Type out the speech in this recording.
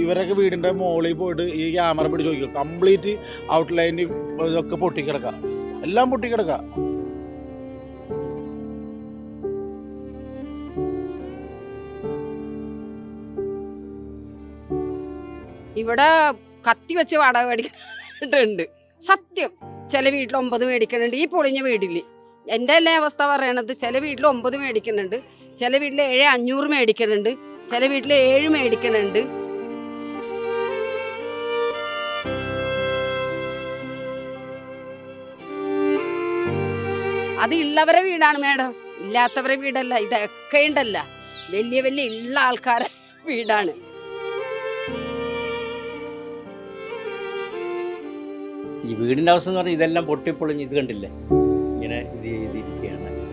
ഇവരൊക്കെ വീടിന്റെ മുകളിൽ പോയിട്ട് ഈ ക്യാമറ പിടിച്ച് നോക്കിക്കുക കംപ്ലീറ്റ് ഔട്ട്ലൈൻ ഇതൊക്കെ പൊട്ടിക്കിടക്കുക എല്ലാം പൊട്ടിക്കിടക്കുക ഇവിടെ കത്തി വെച്ച് വാടക മേടിക്കുന്നുണ്ട് സത്യം. ചില വീട്ടിൽ ഒമ്പത് മേടിക്കുന്നുണ്ട് ഈ പൊളിഞ്ഞ വീട്ടിൽ എന്റെ അല്ലേ അവസ്ഥ പറയണത്? ചില വീട്ടിൽ ഒമ്പത് മേടിക്കുന്നുണ്ട് ചില വീട്ടിൽ ഏഴ് അഞ്ഞൂറ് മേടിക്കുന്നുണ്ട് ചില വീട്ടിൽ ഏഴ് മേടിക്കുന്നുണ്ട് അത് ഉള്ളവരെ വീടാണ് മേഡം. ഇല്ലാത്തവരെ വീടല്ല ഇതൊക്കെ ഉണ്ടല്ല വലിയ വലിയ ഉള്ള ആൾക്കാരെ വീടാണ്. ഈ വീടിന്റെ അവസ്ഥ എന്ന് പറഞ്ഞാൽ ഇതെല്ലാം പൊട്ടിപ്പൊളിഞ്ഞ് ഇത് കണ്ടില്ലേ? ഇങ്ങനെ ഇത് ഇത്